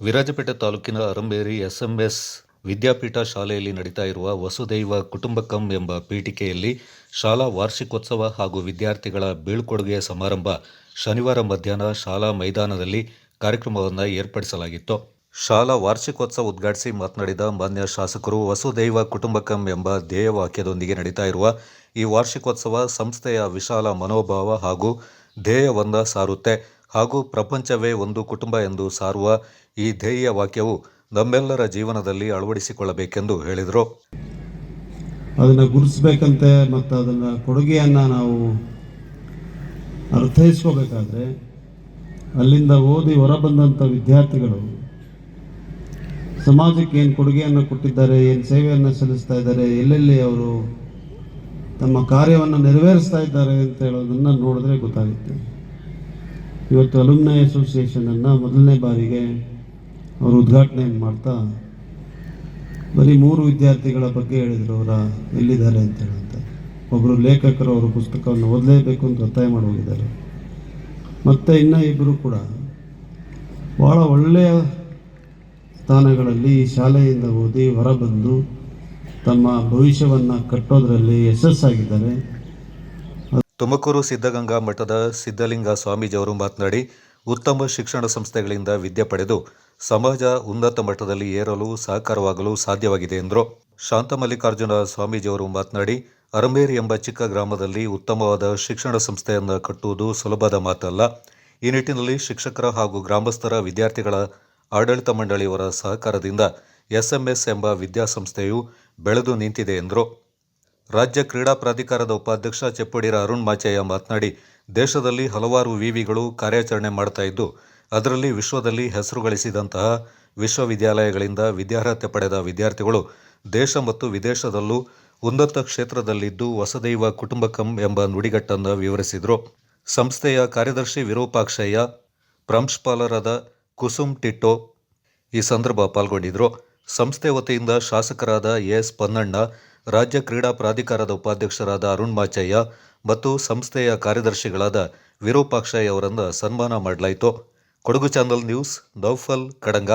ವಿರಾಜಪೇಟೆ ತಾಲೂಕಿನ ಅರಂಬೇರಿ ಎಸ್ಎಂಎಸ್ ವಿದ್ಯಾಪೀಠ ಶಾಲೆಯಲ್ಲಿ ನಡೀತಾ ಇರುವ ವಸುದೈವ ಕುಟುಂಬಕಂ ಎಂಬ ಪೀಠಿಕೆಯಲ್ಲಿ ಶಾಲಾ ವಾರ್ಷಿಕೋತ್ಸವ ಹಾಗೂ ವಿದ್ಯಾರ್ಥಿಗಳ ಬೀಳ್ಕೊಡುಗೆ ಸಮಾರಂಭ ಶನಿವಾರ ಮಧ್ಯಾಹ್ನ ಶಾಲಾ ಮೈದಾನದಲ್ಲಿ ಕಾರ್ಯಕ್ರಮವನ್ನು ಏರ್ಪಡಿಸಲಾಗಿತ್ತು. ಶಾಲಾ ವಾರ್ಷಿಕೋತ್ಸವ ಉದ್ಘಾಟಿಸಿ ಮಾತನಾಡಿದ ಮಾನ್ಯ ಶಾಸಕರು, ವಸುದೈವ ಕುಟುಂಬಕಂ ಎಂಬ ಧ್ಯೇಯವಾಕ್ಯದೊಂದಿಗೆ ನಡೀತಾ ಇರುವ ಈ ವಾರ್ಷಿಕೋತ್ಸವ ಸಂಸ್ಥೆಯ ವಿಶಾಲ ಮನೋಭಾವ ಹಾಗೂ ಧ್ಯೇಯವನ್ನ ಸಾರುತ್ತೆ. ಹಾಗೂ ಪ್ರಪಂಚವೇ ಒಂದು ಕುಟುಂಬ ಎಂದು ಸಾರುವ ಈ ಧ್ಯೇಯ ವಾಕ್ಯವು ನಮ್ಮೆಲ್ಲರ ಜೀವನದಲ್ಲಿ ಅಳವಡಿಸಿಕೊಳ್ಳಬೇಕೆಂದು ಹೇಳಿದರು. ಅದನ್ನು ಗುರುತಿಸಬೇಕಂತೆ ಮತ್ತು ಅದನ್ನು ಕೊಡುಗೆಯನ್ನು ನಾವು ಅರ್ಥೈಸ್ಕೋಬೇಕಾದ್ರೆ ಅಲ್ಲಿಂದ ಓದಿ ಹೊರಬಂದಂಥ ವಿದ್ಯಾರ್ಥಿಗಳು ಸಮಾಜಕ್ಕೆ ಏನು ಕೊಡುಗೆಯನ್ನು ಕೊಟ್ಟಿದ್ದಾರೆ, ಏನು ಸೇವೆಯನ್ನು ಸಲ್ಲಿಸ್ತಾ ಇದ್ದಾರೆ, ಎಲ್ಲೆಲ್ಲಿ ಅವರು ತಮ್ಮ ಕಾರ್ಯವನ್ನು ನೆರವೇರಿಸ್ತಾ ಇದ್ದಾರೆ ಅಂತ ಹೇಳೋದನ್ನು ನೋಡಿದ್ರೆ ಗೊತ್ತಾಗುತ್ತೆ. ಇವತ್ತು ಅಲುಮ್ನೈ ಅಸೋಸಿಯೇಷನನ್ನು ಮೊದಲನೇ ಬಾರಿಗೆ ಅವರು ಉದ್ಘಾಟನೆ ಮಾಡ್ತಾ ಬರೀ ಮೂರು ವಿದ್ಯಾರ್ಥಿಗಳ ಬಗ್ಗೆ ಹೇಳಿದರು ಅವರ ಎಲ್ಲಿದ್ದಾರೆ ಅಂತ ಹೇಳಂತ. ಒಬ್ಬರು ಲೇಖಕರು ಅವರ ಪುಸ್ತಕವನ್ನು ಓದಲೇಬೇಕು ಅಂತ ಒತ್ತಾಯ ಮಾಡಿ ಹೋಗಿದ್ದಾರೆ. ಮತ್ತು ಇನ್ನೂ ಇಬ್ಬರು ಕೂಡ ಭಾಳ ಒಳ್ಳೆಯ ಸ್ಥಾನಗಳಲ್ಲಿ ಶಾಲೆಯಿಂದ ಓದಿ ಹೊರಬಂದು ತಮ್ಮ ಭವಿಷ್ಯವನ್ನು ಕಟ್ಟೋದರಲ್ಲಿ ಯಶಸ್ಸಾಗಿದ್ದಾರೆ. ತುಮಕೂರು ಸಿದ್ಧಗಂಗಾ ಮಠದ ಸಿದ್ಧಲಿಂಗ ಸ್ವಾಮೀಜಿಯವರು ಮಾತನಾಡಿ, ಉತ್ತಮ ಶಿಕ್ಷಣ ಸಂಸ್ಥೆಗಳಿಂದ ವಿದ್ಯೆ ಪಡೆದು ಸಮಾಜ ಉನ್ನತ ಮಟ್ಟದಲ್ಲಿ ಏರಲು ಸಹಕಾರವಾಗಲು ಸಾಧ್ಯವಾಗಿದೆ ಎಂದರು. ಶಾಂತಮಲ್ಲಿಕಾರ್ಜುನ ಸ್ವಾಮೀಜಿಯವರು ಮಾತನಾಡಿ, ಅರಮೇರಿ ಎಂಬ ಚಿಕ್ಕ ಗ್ರಾಮದಲ್ಲಿ ಉತ್ತಮವಾದ ಶಿಕ್ಷಣ ಸಂಸ್ಥೆಯನ್ನು ಕಟ್ಟುವುದು ಸುಲಭದ ಮಾತಲ್ಲ. ಈ ನಿಟ್ಟಿನಲ್ಲಿ ಶಿಕ್ಷಕರ ಹಾಗೂ ಗ್ರಾಮಸ್ಥರ ವಿದ್ಯಾರ್ಥಿಗಳ ಆಡಳಿತ ಮಂಡಳಿಯವರ ಸಹಕಾರದಿಂದ ಎಸ್ಎಂಎಸ್ ಎಂಬ ವಿದ್ಯಾಸಂಸ್ಥೆಯು ಬೆಳೆದು ನಿಂತಿದೆ ಎಂದರು. ರಾಜ್ಯ ಕ್ರೀಡಾ ಪ್ರಾಧಿಕಾರದ ಉಪಾಧ್ಯಕ್ಷ ಚೆಪ್ಪಡಿರ ಅರುಣ್ ಮಾಚಯ್ಯ ಮಾತನಾಡಿ, ದೇಶದಲ್ಲಿ ಹಲವಾರು ವಿವಿಗಳು ಕಾರ್ಯಾಚರಣೆ ಮಾಡ್ತಾ ಇದ್ದು, ಅದರಲ್ಲಿ ವಿಶ್ವದಲ್ಲಿ ಹೆಸರು ಗಳಿಸಿದಂತಹ ವಿಶ್ವವಿದ್ಯಾಲಯಗಳಿಂದ ವಿದ್ಯಾರ್ಹತೆ ಪಡೆದ ವಿದ್ಯಾರ್ಥಿಗಳು ದೇಶ ಮತ್ತು ವಿದೇಶದಲ್ಲೂ ಉನ್ನತ ಕ್ಷೇತ್ರದಲ್ಲಿದ್ದು ವಸದೈವ ಕುಟುಂಬಕಂ ಎಂಬ ನುಡಿಗಟ್ಟನ್ನು ವಿವರಿಸಿದರು. ಸಂಸ್ಥೆಯ ಕಾರ್ಯದರ್ಶಿ ವಿರೂಪಾಕ್ಷಯ್ಯ, ಪ್ರಾಂಶುಪಾಲರಾದ ಕುಸುಮ್ ಟಿಟ್ಟೋ ಈ ಸಂದರ್ಭ ಪಾಲ್ಗೊಂಡಿದ್ದರು ಸಂಸ್ಥೆ ವತಿಯಿಂದ ಶಾಸಕರಾದ ಎಸ್ ಪನ್ನಣ್ಣ, ರಾಜ್ಯ ಕ್ರೀಡಾ ಪ್ರಾಧಿಕಾರದ ಉಪಾಧ್ಯಕ್ಷರಾದ ಅರುಣ್ ಮಾಚಯ್ಯ ಮತ್ತು ಸಂಸ್ಥೆಯ ಕಾರ್ಯದರ್ಶಿಗಳಾದ ವಿರೂಪಾಕ್ಷಯ್ಯ ಅವರನ್ನು ಸನ್ಮಾನ ಮಾಡಲಾಯಿತು. Kodagu channel news, Noufal, Kadanga.